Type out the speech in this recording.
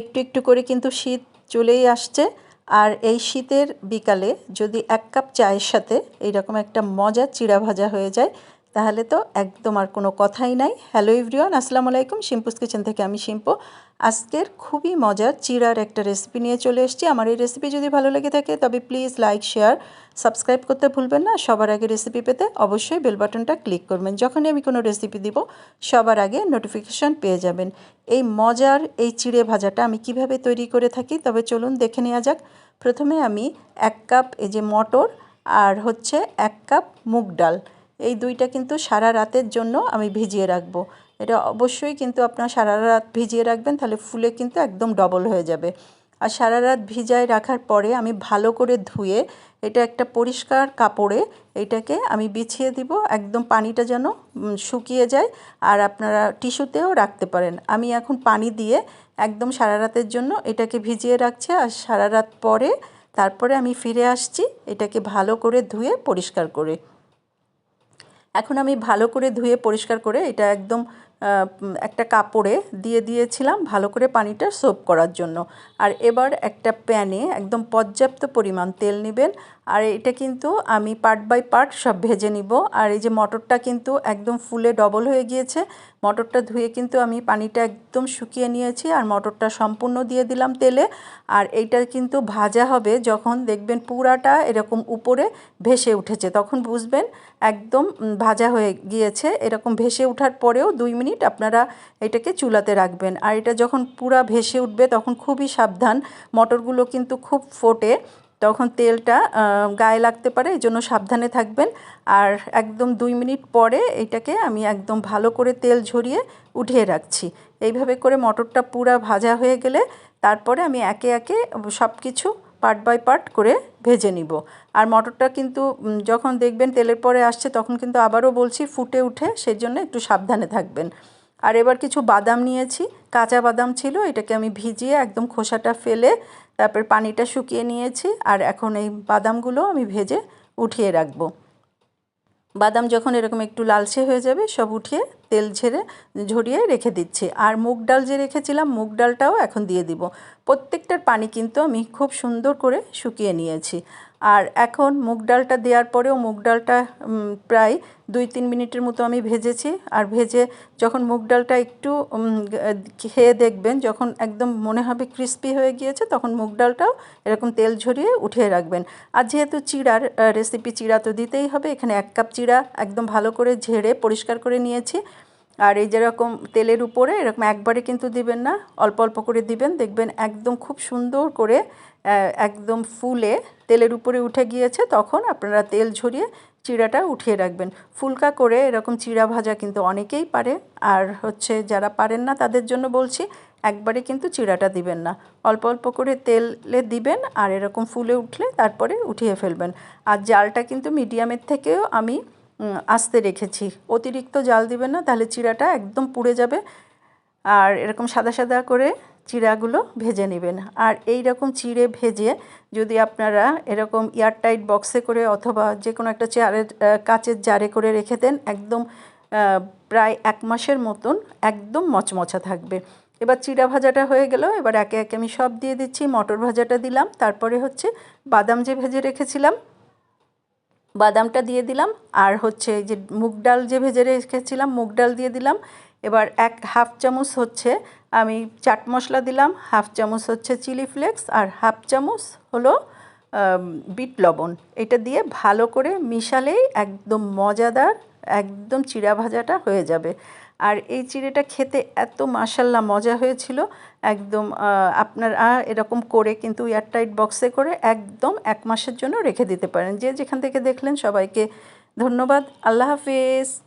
একটু একটু করে কিন্তু শীত চলেই আসছে। আর এই শীতের বিকালে যদি এক কাপ চায়ের সাথে এইরকম একটা মজা চিড়া ভাজা হয়ে যায়, তাহলে তো একদম আর কোনো কথাই নাই। হ্যালো ইভরিওয়ান আসসালামু আলাইকুম। শিম্পুস কিচেন থেকে আমি শিম্পু। আজকের খুবই মজার চিড়ার একটা রেসিপি নিয়ে চলে এসেছি। আমার এই রেসিপি যদি ভালো লেগে থাকে, তবে প্লিজ লাইক শেয়ার সাবস্ক্রাইব করতে ভুলবেন না। সবার আগে রেসিপি পেতে অবশ্যই বেল বাটনটা ক্লিক করবেন। যখনই আমি কোনো রেসিপি দিব, সবার আগে নোটিফিকেশান পেয়ে যাবেন। এই মজার, এই চিড়ে ভাজাটা আমি কীভাবে তৈরি করে থাকি, তবে চলুন দেখে নেওয়া যাক। প্রথমে আমি এক কাপ এই যে মটর আর হচ্ছে এক কাপ মুগ ডাল। এই দুইটা কিন্তু সারা রাতের জন্য আমি ভিজিয়ে রাখব। এটা অবশ্যই কিন্তু আপনার সারা রাত ভিজিয়ে রাখবেন, তাহলে ফুলে কিন্তু একদম ডবল হয়ে যাবে। আর সারা রাত ভিজায় রাখার পরে আমি ভালো করে ধুয়ে, এটা একটা পরিষ্কার কাপড়ে এটাকে আমি বিছিয়ে দিব, একদম পানিটা যেন শুকিয়ে যায়, আর আপনারা টিস্যুতেও রাখতে পারেন। আমি এখন পানি দিয়ে একদম সারা রাতের জন্য এটাকে ভিজিয়ে রাখছি, আর সারা রাত পরে তারপরে আমি ফিরে আসছি, এটাকে ভালো করে ধুয়ে পরিষ্কার করে। এখন আমি ভালো করে ধুয়ে পরিষ্কার করে এটা একদম একটা কাপড়ে দিয়ে দিয়েছিলাম ভালো করে পানিটা সোপ করার জন্য। আর এবার একটা প্যানে একদম পর্যাপ্ত পরিমাণ তেল নেবেন। আর এটা কিন্তু আমি পার্ট বাই পার্ট সব ভেজে নিব। আর এই যে মটরটা কিন্তু একদম ফুলে ডবল হয়ে গিয়েছে, মটরটা ধুয়ে কিন্তু আমি পানিটা একদম শুকিয়ে নিয়েছি আর মটরটা সম্পূর্ণ দিয়ে দিলাম তেলে। আর এইটা কিন্তু ভাজা হবে যখন দেখবেন পুরাটা এরকম উপরে ভেসে উঠেছে, তখন বুঝবেন একদম ভাজা হয়ে গিয়েছে। এরকম ভেসে ওঠার পরেও দুই মিনিট আপনারা এটাকে চুলাতে রাখবেন। আর এটা যখন পুরা ভেসে উঠবে, তখন খুবই সাবধান। মটরগুলো কিন্তু খুব ফোটে, তখন তেলটা গায়ে লাগতে পারে এই জন্য সাবধানে থাকবেন। আর একদম দুই মিনিট পরে এটাকে আমি একদম ভালো করে তেল ঝরিয়ে উঠিয়ে রাখছি। এইভাবে করে মটরটা পুরা ভাজা হয়ে গেলে, তারপরে আমি একে একে সব কিছু পার্ট বাই পার্ট করে ভেজে নিব। আর মটরটা কিন্তু যখন দেখবেন তেলের পরে আসছে, তখন কিন্তু আবারও বলছি ফুটে উঠে সেই জন্য একটু সাবধানে থাকবেন। আর এবার কিছু বাদাম নিয়েছি। কাঁচা বাদাম ছিল, এটাকে আমি ভিজিয়ে একদম খোসাটা ফেলে তারপর পানিটা শুকিয়ে নিয়েছি, আর এখন এই বাদামগুলো আমি ভেজে উঠিয়ে রাখব। বাদাম যখন এরকম একটু লালচে হয়ে যাবে, সব উঠিয়ে তেল ছেড়ে ঝরিয়ে রেখে দিচ্ছি। আর মুগ ডাল যে রেখেছিলাম, মুগ ডালটাও এখন দিয়ে দিব। প্রত্যেকটার পানি কিন্তু আমি খুব সুন্দর করে শুকিয়ে নিয়েছি। আর এখন মুগ ডালটা দেওয়ার পরেও মুগ ডালটা প্রায় দুই তিন মিনিটের মতো আমি ভেজেছি। আর ভেজে যখন মুগ ডালটা একটু খেয়ে দেখবেন, যখন একদম মনে হবে ক্রিস্পি হয়ে গিয়েছে, তখন মুগ ডালটাও এরকম তেল ঝরিয়ে উঠিয়ে রাখবেন। আর যেহেতু চিড়ার রেসিপি চিড়া তো দিতেই হবে, এখানে এক কাপ চিড়া একদম ভালো করে ঝেড়ে পরিষ্কার করে নিয়েছি। আর এই যেরকম তেলের উপরে এরকম একবারে কিন্তু দিবেন না, অল্প অল্প করে দিবেন। দেখবেন একদম খুব সুন্দর করে একদম ফুলে তেলের উপরে উঠে গিয়েছে, তখন আপনারা তেল ঝরিয়ে চিড়াটা উঠিয়ে রাখবেন। ফুলকা করে এরকম চিড়া ভাজা কিন্তু অনেকেই পারে। আর হচ্ছে যারা পারেন না, তাদের জন্য বলছি, একবারে কিন্তু চিড়াটা দিবেন না। অল্প অল্প করে তেলে দিবেন আর এরকম ফুলে উঠলে তারপরে উঠিয়ে ফেলবেন। আর জালটা কিন্তু মিডিয়ামের থেকেও আমি আস্তে রেখেছি। অতিরিক্ত জাল দিবেন না, তাহলে চিড়াটা একদম পুড়ে যাবে। আর এরকম সাদা সাদা করে চিড়াগুলো ভেজে নেবেন। আর এই রকম চিড়ে ভেজে যদি আপনারা এরকম এয়ারটাইট বক্সে করে অথবা যে কোনো একটা চেয়ারের কাচের জারে করে রেখে দেন, একদম প্রায় এক মাসের মতন একদম মচমচা থাকবে। এবার চিড়া ভাজাটা হয়ে গেল, এবার একে একে আমি সব দিয়ে দিচ্ছি, মটর ভাজাটা দিলাম, তারপরে হচ্ছে বাদাম যে ভেজে রেখেছিলাম বাদামটা দিয়ে দিলাম, আর হচ্ছে যে মুগ ডাল যে ভেজে রেখেছিলাম মুগ ডাল দিয়ে দিলাম। এবার এক হাফ চামচ হচ্ছে আমি চাট মশলা দিলাম, হাফ চামচ হচ্ছে চিলি ফ্লেক্স, আর হাফ চামচ হলো বিট লবণ। এটা দিয়ে ভালো করে মিশালেই একদম মজাদার, একদম চিড়া ভাজাটা হয়ে যাবে। আর এই চিড়েটা খেতে এত মাসাল্লা মজা হয়েছিল। একদম আপনার এরকম করে কিন্তু এয়ারটাইট বক্সে করে একদম এক মাসের জন্য রেখে দিতে পারেন। যে যেখান থেকে দেখলেন সবাইকে ধন্যবাদ। আল্লাহ হাফিজ।